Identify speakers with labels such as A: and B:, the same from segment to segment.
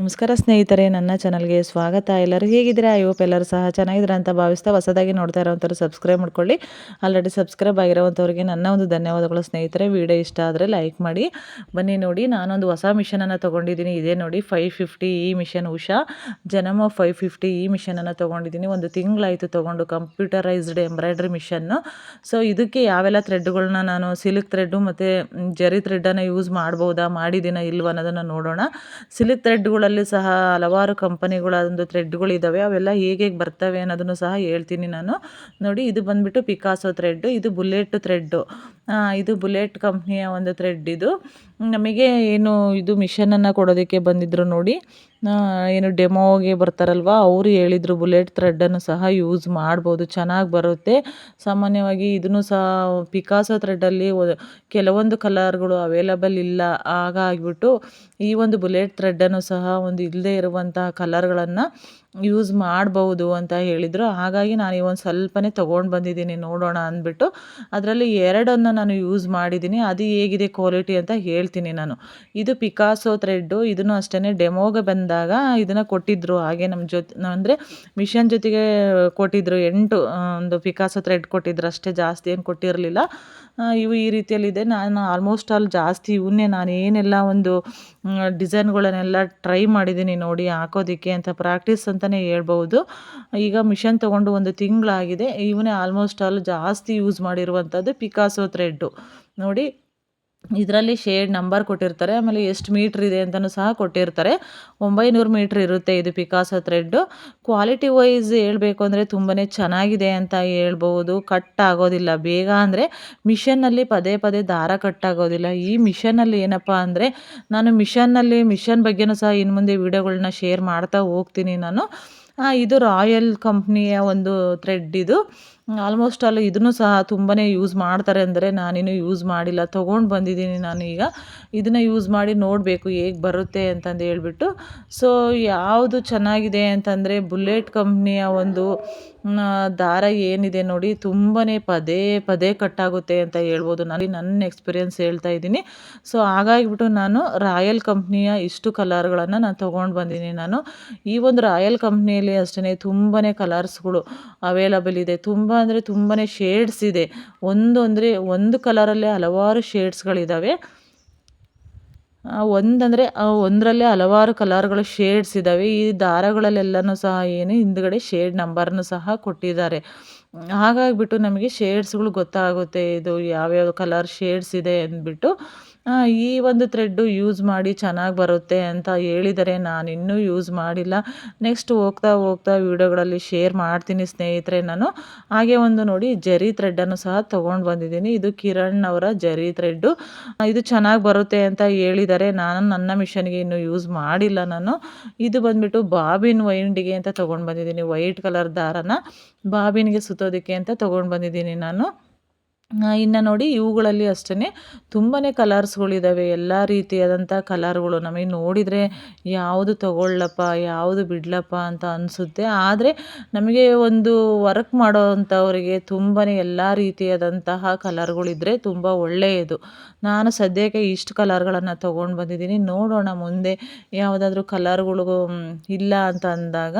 A: ನಮಸ್ಕಾರ ಸ್ನೇಹಿತರೆ, ನನ್ನ ಚಾನಲ್ಗೆ ಸ್ವಾಗತ. ಎಲ್ಲರೂ ಹೇಗಿದ್ದೀರಾ? ಐ ಹೋಪ್ ಎಲ್ಲರೂ ಸಹ ಚೆನ್ನಾಗಿದ್ದೀರಾ ಅಂತ ಭಾವಿಸ್ತಾ ಹೊಸದಾಗಿ ನೋಡ್ತಾ ಇರೋವಂಥವ್ರು ಸಬ್ಸ್ಕ್ರೈಬ್ ಮಾಡ್ಕೊಳ್ಳಿ. ಆಲ್ರೆಡಿ ಸಬ್ಸ್ಕ್ರೈಬ್ ಆಗಿರೋವಂಥವ್ರಿಗೆ ನನ್ನ ಒಂದು ಧನ್ಯವಾದಗಳು ಸ್ನೇಹಿತರೆ. ವಿಡಿಯೋ ಇಷ್ಟ ಆದರೆ ಲೈಕ್ ಮಾಡಿ. ಬನ್ನಿ ನೋಡಿ, ನಾನೊಂದು ಹೊಸ ಮಿಷನನ್ನು ತೊಗೊಂಡಿದ್ದೀನಿ. ಇದೇ ನೋಡಿ ಫೈವ್ ಫಿಫ್ಟಿ ಈ machine Usha. Janome five fifty ಈ ಮಿಷನನ್ನು ತೊಗೊಂಡಿದ್ದೀನಿ. ಒಂದು ತಿಂಗಳಾಯಿತು ತೊಗೊಂಡು ಕಂಪ್ಯೂಟರೈಸ್ಡ್ ಎಂಬ್ರಾಯ್ಡ್ರಿ ಮಿಷನ್ನು ಸೊ ಇದಕ್ಕೆ ಯಾವೆಲ್ಲ ಥ್ರೆಡ್ಗಳನ್ನ ನಾನು ಸಿಲ್ಕ್ ಥ್ರೆಡ್ಡು ಮತ್ತು ಜರಿ ಥ್ರೆಡ್ಡನ್ನು ಯೂಸ್ ಮಾಡ್ಬೋದಾ, ಮಾಡಿದ್ದೀನ ಇಲ್ವ ಅನ್ನೋದನ್ನು ನೋಡೋಣ. ಸಿಲ್ಕ್ ಥ್ರೆಡ್ಗಳು ಗಳಲ್ಲಿ ಸಹ ಹಲವಾರು ಕಂಪನಿಗಳ ಒಂದು ಥ್ರೆಡ್ಗಳಿದ್ದಾವೆ ಅವೆಲ್ಲ ಹೇಗೆ ಬರ್ತವೆ ಅನ್ನೋದನ್ನು ಸಹ ಹೇಳ್ತೀನಿ ನಾನು. ನೋಡಿ, ಇದು ಬಂದುಬಿಟ್ಟು ಪಿಕಾಸೋ ಥ್ರೆಡ್ಡು ಇದು ಬುಲೆಟ್ ಥ್ರೆಡ್ಡು ಇದು ಬುಲೆಟ್ ಕಂಪ್ನಿಯ ಒಂದು ಥ್ರೆಡ್ ಇದು. ನಮಗೆ ಏನು ಇದು ಮಿಷನನ್ನು ಕೊಡೋದಕ್ಕೆ ಬಂದಿದ್ದರು ನೋಡಿ ಏನು ಡೆಮೋಗೆ ಬರ್ತಾರಲ್ವ, ಅವರು ಹೇಳಿದರು ಬುಲೆಟ್ ಥ್ರೆಡ್ಡನ್ನು ಸಹ ಯೂಸ್ ಮಾಡ್ಬೋದು, ಚೆನ್ನಾಗಿ ಬರುತ್ತೆ. ಸಾಮಾನ್ಯವಾಗಿ ಇದನ್ನು ಸಹ ಪಿಕಾಸೋ ಥ್ರೆಡ್ಡಲ್ಲಿ ಕೆಲವೊಂದು ಕಲರ್ಗಳು ಅವೈಲಬಲ್ ಇಲ್ಲ ಆಗ ಆಗಿಬಿಟ್ಟು ಈ ಒಂದು ಬುಲೆಟ್ ಥ್ರೆಡ್ಡನ್ನು ಸಹ ಒಂದು ಇಲ್ಲದೇ ಇರುವಂತಹ ಕಲರ್ಗಳನ್ನು ಯೂಸ್ ಮಾಡ್ಬೋದು ಅಂತ ಹೇಳಿದರು. ಹಾಗಾಗಿ ನಾನು ಈ ಸ್ವಲ್ಪನೇ ತೊಗೊಂಡು ಬಂದಿದ್ದೀನಿ ನೋಡೋಣ ಅಂದ್ಬಿಟ್ಟು. ಅದರಲ್ಲಿ ಎರಡನ್ನು ನಾನು ಯೂಸ್ ಮಾಡಿದ್ದೀನಿ. ಅದು ಹೇಗಿದೆ ಕ್ವಾಲಿಟಿ ಅಂತ ಹೇಳ್ತೀನಿ ನಾನು. ಇದು ಪಿಕಾಸೋ ಥ್ರೆಡ್ಡು ಇದನ್ನು ಅಷ್ಟೇ ಡೆಮೋಗೆ ಬಂದಾಗ ಇದನ್ನು ಕೊಟ್ಟಿದ್ದರು ಹಾಗೆ ನಮ್ಮ ಜೊತೆ, ಅಂದರೆ ಮಿಷನ್ ಜೊತೆಗೆ ಕೊಟ್ಟಿದ್ದರು ಎಂಟು ಒಂದು ಪಿಕಾಸೋ ಥ್ರೆಡ್ ಕೊಟ್ಟಿದ್ರು. ಅಷ್ಟೇ ಜಾಸ್ತಿ ಏನು ಕೊಟ್ಟಿರಲಿಲ್ಲ. ಇವು ಈ ರೀತಿಯಲ್ಲಿದೆ. ನಾನು ಆಲ್ಮೋಸ್ಟ್ ಆಲ್ ಜಾಸ್ತಿ ಇವನ್ನೇ ನಾನು ಏನೆಲ್ಲ ಒಂದು ಡಿಸೈನ್ಗಳನ್ನೆಲ್ಲ ಟ್ರೈ ಮಾಡಿದ್ದೀನಿ ನೋಡಿ ಹಾಕೋದಕ್ಕೆ ಅಂತ ಪ್ರಾಕ್ಟೀಸ್ ಅಂತಲೇ ಹೇಳ್ಬೋದು ಈಗ ಮಿಷನ್ ತೊಗೊಂಡು ಒಂದು ತಿಂಗಳಾಗಿದೆ. ಇವನೇ ಆಲ್ಮೋಸ್ಟ್ ಆಲ್ ಜಾಸ್ತಿ ಯೂಸ್ ಮಾಡಿರುವಂಥದ್ದು ಪಿಕಾಸೋ ಥ್ರೆಡ್ಡು ನೋಡಿ ಇದರಲ್ಲಿ ಶೇಡ್ ನಂಬರ್ ಕೊಟ್ಟಿರ್ತಾರೆ, ಆಮೇಲೆ ಎಷ್ಟು ಮೀಟ್ರ್ ಇದೆ ಅಂತಲೂ ಸಹ ಕೊಟ್ಟಿರ್ತಾರೆ. ಒಂಬೈನೂರು ಮೀಟ್ರ್ ಇರುತ್ತೆ ಇದು ಪಿಕಾಸೋ ಥ್ರೆಡ್ಡು ಕ್ವಾಲಿಟಿ ವೈಸ್ ಹೇಳಬೇಕು ಅಂದರೆ ತುಂಬಾ ಚೆನ್ನಾಗಿದೆ ಅಂತ ಹೇಳ್ಬೋದು. ಕಟ್ ಆಗೋದಿಲ್ಲ. ಬೇಗ ಅಂದರೆ ಮಿಷನ್ನಲ್ಲಿ ಪದೇ ಪದೇ ದಾರ ಕಟ್ ಆಗೋದಿಲ್ಲ. ಈ ಮಿಷನ್ನಲ್ಲಿ ಏನಪ್ಪ ಅಂದರೆ ನಾನು ಮಿಷನ್ನಲ್ಲಿ ಮಿಷನ್ ಬಗ್ಗೆನೂ ಸಹ ಇನ್ನು ಮುಂದೆ ವೀಡಿಯೋಗಳನ್ನ ಶೇರ್ ಮಾಡ್ತಾ ಹೋಗ್ತೀನಿ ನಾನು. ಇದು ರಾಯಲ್ ಕಂಪ್ನಿಯ ಒಂದು ಥ್ರೆಡ್ ಇದು. ಆಲ್ಮೋಸ್ಟ್ ಆಲ್ ಇದನ್ನು ಸಹ ತುಂಬಾ ಯೂಸ್ ಮಾಡ್ತಾರೆ ಅಂದರೆ ನಾನಿನ್ನೂ ಯೂಸ್ ಮಾಡಿಲ್ಲ, ತೊಗೊಂಡು ಬಂದಿದ್ದೀನಿ ನಾನು ಈಗ. ಇದನ್ನು ಯೂಸ್ ಮಾಡಿ ನೋಡಬೇಕು ಹೇಗೆ ಬರುತ್ತೆ ಅಂತಂದು ಹೇಳ್ಬಿಟ್ಟು. ಸೊ ಯಾವುದು ಚೆನ್ನಾಗಿದೆ ಅಂತಂದರೆ ಬುಲೆಟ್ ಕಂಪ್ನಿಯ ಒಂದು ದಾರ ಏನಿದೆ ನೋಡಿ ತುಂಬಾ ಪದೇ ಪದೇ ಕಟ್ಟಾಗುತ್ತೆ ಅಂತ ಹೇಳ್ಬೋದು. ನಾನು ನನ್ನ ಎಕ್ಸ್ಪೀರಿಯೆನ್ಸ್ ಹೇಳ್ತಾ ಇದ್ದೀನಿ. ಸೊ ಹಾಗಾಗಿಬಿಟ್ಟು ನಾನು ರಾಯಲ್ ಕಂಪ್ನಿಯ ಇಷ್ಟು ಕಲರ್ಗಳನ್ನು ನಾನು ತೊಗೊಂಡು ಬಂದಿದ್ದೀನಿ ನಾನು. ಈ ಒಂದು ರಾಯಲ್ ಕಂಪ್ನಿಯಲ್ಲಿ ಅಷ್ಟೇ ತುಂಬಾ ಕಲರ್ಸ್ಗಳು ಅವೈಲಬಲ್ ಇದೆ. ತುಂಬ ಅಂದರೆ ತುಂಬಾ ಶೇಡ್ಸ್ ಇದೆ. ಒಂದು ಅಂದರೆ ಒಂದು ಕಲರಲ್ಲೇ ಹಲವಾರು ಶೇಡ್ಸ್ಗಳಿದ್ದಾವೆ ಒಂದಂದರೆ ಒಂದರಲ್ಲೇ ಹಲವಾರು ಕಲರ್ಗಳು ಶೇಡ್ಸ್ ಇದ್ದಾವೆ ಈ ದಾರಗಳಲ್ಲೆಲ್ಲನೂ ಸಹ ಏನು, ಹಿಂದ್ಗಡೆ ಶೇಡ್ ನಂಬರ್ನು ಸಹ ಕೊಟ್ಟಿದ್ದಾರೆ. ಹಾಗಾಗಿಬಿಟ್ಟು ನಮಗೆ ಶೇಡ್ಸ್ಗಳು ಗೊತ್ತಾಗುತ್ತೆ. ಇದು ಯಾವ್ಯಾವ ಕಲರ್ ಶೇಡ್ಸ್ ಇದೆ ಅಂದ್ಬಿಟ್ಟು. ಈ ಒಂದು ಥ್ರೆಡ್ಡು ಯೂಸ್ ಮಾಡಿ ಚೆನ್ನಾಗಿ ಬರುತ್ತೆ ಅಂತ ಹೇಳಿದರೆ ನಾನು ಇನ್ನೂ ಯೂಸ್ ಮಾಡಿಲ್ಲ. ನೆಕ್ಸ್ಟ್ ಹೋಗ್ತಾ ಹೋಗ್ತಾ ವೀಡಿಯೋಗಳಲ್ಲಿ ಶೇರ್ ಮಾಡ್ತೀನಿ ಸ್ನೇಹಿತರೆ ನಾನು. ಹಾಗೆ ಒಂದು ನೋಡಿ ಜರಿ ಥ್ರೆಡ್ಡನ್ನು ಸಹ ತೊಗೊಂಡು ಬಂದಿದ್ದೀನಿ. ಇದು ಕಿರಣ್ ಅವರ ಜರಿ ಥ್ರೆಡ್ಡು ಇದು ಚೆನ್ನಾಗಿ ಬರುತ್ತೆ ಅಂತ ಹೇಳಿದರೆ ನಾನು ನನ್ನ ಮಿಷನ್ಗೆ ಇನ್ನೂ ಯೂಸ್ ಮಾಡಿಲ್ಲ ನಾನು. ಇದು ಬಂದುಬಿಟ್ಟು ಬಾಬಿನ್ ವೈಂಡಿಗೆ ಅಂತ ತೊಗೊಂಡು ಬಂದಿದ್ದೀನಿ ವೈಟ್ ಕಲರ್ ದಾರನ. ಬಾಬಿನ್ಗೆ ಸುತ್ತೋದಕ್ಕೆ ಅಂತ ತೊಗೊಂಡು ಬಂದಿದ್ದೀನಿ ನಾನು. ಇನ್ನು ನೋಡಿ ಇವುಗಳಲ್ಲಿ ಅಷ್ಟೇ ತುಂಬಾ ಕಲರ್ಸ್ಗಳಿದ್ದಾವೆ ಎಲ್ಲ ರೀತಿಯಾದಂಥ ಕಲರ್ಗಳು. ನಮಗೆ ನೋಡಿದರೆ ಯಾವುದು ತಗೊಳ್ಳಪ್ಪ, ಯಾವುದು ಬಿಡ್ಲಪ್ಪ ಅಂತ ಅನಿಸುತ್ತೆ. ಆದರೆ ನಮಗೆ ಒಂದು ವರ್ಕ್ ಮಾಡೋವಂಥವರಿಗೆ ತುಂಬಾ ಎಲ್ಲ ರೀತಿಯಾದಂತಹ ಕಲರ್ಗಳಿದ್ದರೆ ತುಂಬ ಒಳ್ಳೆಯದು. ನಾನು ಸದ್ಯಕ್ಕೆ ಇಷ್ಟು ಕಲರ್ಗಳನ್ನು ತೊಗೊಂಡು ಬಂದಿದ್ದೀನಿ. ನೋಡೋಣ ಮುಂದೆ ಯಾವುದಾದ್ರೂ ಕಲರ್ಗಳಿಗೂ ಇಲ್ಲ ಅಂತ ಅಂದಾಗ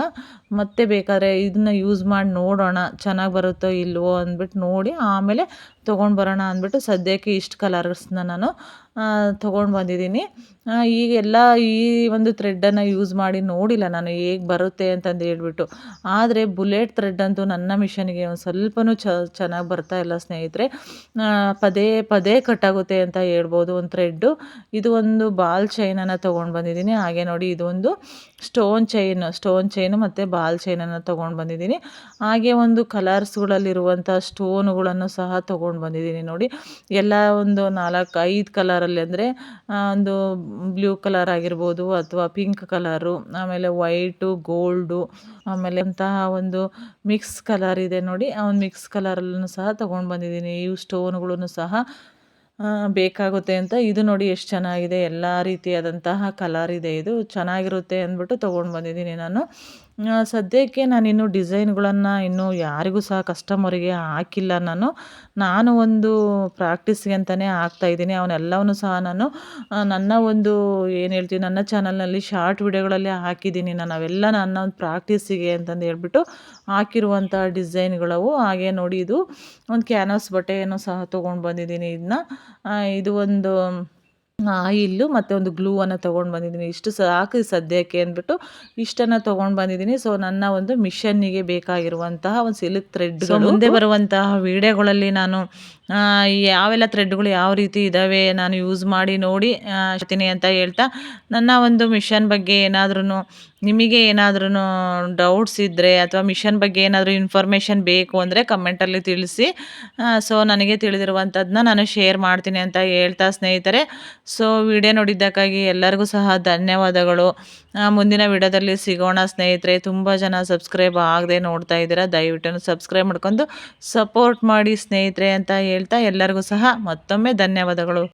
A: ಮತ್ತೆ ಬೇಕಾದ್ರೆ ಇದನ್ನ ಯೂಸ್ ಮಾಡಿ ನೋಡೋಣ. ಚೆನ್ನಾಗಿ ಬರುತ್ತೋ ಇಲ್ವೋ ಅಂದ್ಬಿಟ್ಟು ನೋಡಿ. ಆಮೇಲೆ ತೊಗೊಂಡು ಬರೋಣ ಅಂದ್ಬಿಟ್ಟು ಸದ್ಯಕ್ಕೆ ಇಷ್ಟು ಕಲರ್ಸ್ನ ನಾನು ತೊಗೊಂಡು ಬಂದಿದ್ದೀನಿ. ಈಗೆಲ್ಲ ಈ ಒಂದು ಥ್ರೆಡ್ಡನ್ನು ಯೂಸ್ ಮಾಡಿ ನೋಡಿಲ್ಲ ನಾನು ಹೇಗೆ ಬರುತ್ತೆ ಅಂತಂದು ಹೇಳ್ಬಿಟ್ಟು. ಆದರೆ ಬುಲೆಟ್ ಥ್ರೆಡ್ ಅಂತೂ ನನ್ನ ಮಿಷನ್ಗೆ ಒಂದು ಸ್ವಲ್ಪನೂ ಚ, ಚೆನ್ನಾಗಿ ಬರ್ತಾ ಇಲ್ಲ ಸ್ನೇಹಿತರೆ. ಪದೇ ಪದೇ ಕಟ್ಟಾಗುತ್ತೆ ಅಂತ ಹೇಳ್ಬೋದು ಒಂದು ಥ್ರೆಡ್ಡು ಇದು ಒಂದು ಬಾಲ್ ಚೈನನ್ನು ತೊಗೊಂಡು ಬಂದಿದ್ದೀನಿ. ಹಾಗೆ ನೋಡಿ ಇದು ಒಂದು ಸ್ಟೋನ್ ಚೈನ್ ಸ್ಟೋನ್ ಚೈನು ಮತ್ತು ಬಾಲ್ ಚೈನನ್ನು ತೊಗೊಂಡು ಬಂದಿದ್ದೀನಿ. ಹಾಗೆ ಒಂದು ಕಲರ್ಸ್ಗಳಲ್ಲಿರುವಂಥ ಸ್ಟೋನುಗಳನ್ನು ಸಹ ತೊಗೊಂಡು ಬಂದಿದ್ದೀನಿ ನೋಡಿ. ಎಲ್ಲ ಒಂದು ನಾಲ್ಕು ಐದು ಕಲರಲ್ಲಿ ಅಂದರೆ ಒಂದು ಬ್ಲೂ ಕಲರ್ ಆಗಿರ್ಬೋದು ಅಥವಾ ಪಿಂಕ್ ಕಲರು ಆಮೇಲೆ ವೈಟು ಗೋಲ್ಡು ಆಮೇಲೆ ಅಂತಹ ಒಂದು ಮಿಕ್ಸ್ ಕಲರ್ ಇದೆ ನೋಡಿ. ಆ ಒಂದು ಮಿಕ್ಸ್ ಕಲರಲ್ಲೂ ಸಹ ತೊಗೊಂಡು ಬಂದಿದ್ದೀನಿ. ಇವು ಸ್ಟೋನ್ಗಳೂ ಸಹ ಬೇಕಾಗುತ್ತೆ ಅಂತ. ಇದು ನೋಡಿ ಎಷ್ಟು ಚೆನ್ನಾಗಿದೆ. ಎಲ್ಲ ರೀತಿಯಾದಂತಹ ಕಲರ್ ಇದೆ ಇದು. ಚೆನ್ನಾಗಿರುತ್ತೆ ಅಂದ್ಬಿಟ್ಟು ತೊಗೊಂಡು ಬಂದಿದ್ದೀನಿ ನಾನು. ಸದ್ಯಕ್ಕೆ ನಾನಿನ್ನು ಡಿಸೈನ್ಗಳನ್ನು ಇನ್ನೂ ಯಾರಿಗೂ ಸಹ ಕಸ್ಟಮರಿಗೆ ಹಾಕಿಲ್ಲ ನಾನು. ನಾನು ಒಂದು ಪ್ರಾಕ್ಟೀಸ್ಗೆ ಅಂತಲೇ ಹಾಕ್ತಾಯಿದ್ದೀನಿ ಅವನ್ನೆಲ್ಲವನ್ನು ಸಹ ನಾನು ನನ್ನ ಒಂದು ಏನು ಹೇಳ್ತೀವಿ, ನನ್ನ ಚಾನಲ್ನಲ್ಲಿ ಶಾರ್ಟ್ ವಿಡಿಯೋಗಳಲ್ಲಿ ಹಾಕಿದ್ದೀನಿ. ನಾನು ಅವೆಲ್ಲ ನನ್ನ ಒಂದು ಪ್ರಾಕ್ಟೀಸಿಗೆ ಅಂತಂದು ಹೇಳ್ಬಿಟ್ಟು ಹಾಕಿರುವಂಥ ಡಿಸೈನ್ಗಳವು. ಹಾಗೆ ನೋಡಿ ಇದು ಒಂದು ಕ್ಯಾನ್ವಾಸ್ ಬಟ್ಟೆಯನ್ನು ಸಹ ತೊಗೊಂಡು ಬಂದಿದ್ದೀನಿ. ಇದನ್ನ ಇದು ಒಂದು ಆಯಿಲ್ಲು ಮತ್ತು ಒಂದು ಗ್ಲೂವನ್ನು ತೊಗೊಂಡು ಬಂದಿದ್ದೀನಿ. ಇಷ್ಟು ಸಾಕು ಸದ್ಯಕ್ಕೆ ಅಂದ್ಬಿಟ್ಟು ಇಷ್ಟನ್ನು ತೊಗೊಂಡು ಬಂದಿದ್ದೀನಿ. ಸೊ ನನ್ನ ಒಂದು ಮಿಷನ್ನಿಗೆ ಬೇಕಾಗಿರುವಂತಹ ಒಂದು ಸಿಲ್ಕ್ ಥ್ರೆಡ್ ಮುಂದೆ ಬರುವಂತಹ ವೀಡಿಯೋಗಳಲ್ಲಿ ನಾನು ಯಾವೆಲ್ಲ ಥ್ರೆಡ್ಗಳು ಯಾವ ರೀತಿ ಇದ್ದಾವೆ ನಾನು ಯೂಸ್ ಮಾಡಿ ನೋಡಿ ಹೇಳ್ತೀನಿ ಅಂತ ಹೇಳ್ತಾ, ನನ್ನ ಒಂದು ಮಿಷನ್ ಬಗ್ಗೆ ಏನಾದ್ರೂ ನಿಮಗೆ ಏನಾದ್ರೂ ಡೌಟ್ಸ್ ಇದ್ದರೆ ಅಥವಾ ಮಿಷನ್ ಬಗ್ಗೆ ಏನಾದರೂ ಇನ್ಫಾರ್ಮೇಷನ್ ಬೇಕು ಅಂದರೆ ಕಮೆಂಟಲ್ಲಿ ತಿಳಿಸಿ. ಸೊ ನನಗೆ ತಿಳಿದಿರುವಂಥದ್ದನ್ನ ನಾನು ಶೇರ್ ಮಾಡ್ತೀನಿ ಅಂತ ಹೇಳ್ತಾ ಸ್ನೇಹಿತರೆ. ಸೊ ವಿಡಿಯೋ ನೋಡಿದ್ದಕ್ಕಾಗಿ ಎಲ್ಲರಿಗೂ ಸಹ ಧನ್ಯವಾದಗಳು. ಮುಂದಿನ ವಿಡಿಯೋದಲ್ಲಿ ಸಿಗೋಣ ಸ್ನೇಹಿತರೆ. ತುಂಬ ಜನ ಸಬ್ಸ್ಕ್ರೈಬ್ ಆಗದೆ ನೋಡ್ತಾ ಇದ್ದೀರಾ, ದಯವಿಟ್ಟು ಸಬ್ಸ್ಕ್ರೈಬ್ ಮಾಡ್ಕೊಂಡು ಸಪೋರ್ಟ್ ಮಾಡಿ ಸ್ನೇಹಿತರೆ ಅಂತ ಹೇಳ್ತಾ ಎಲ್ಲರಿಗೂ ಸಹ ಮತ್ತೊಮ್ಮೆ ಧನ್ಯವಾದಗಳು.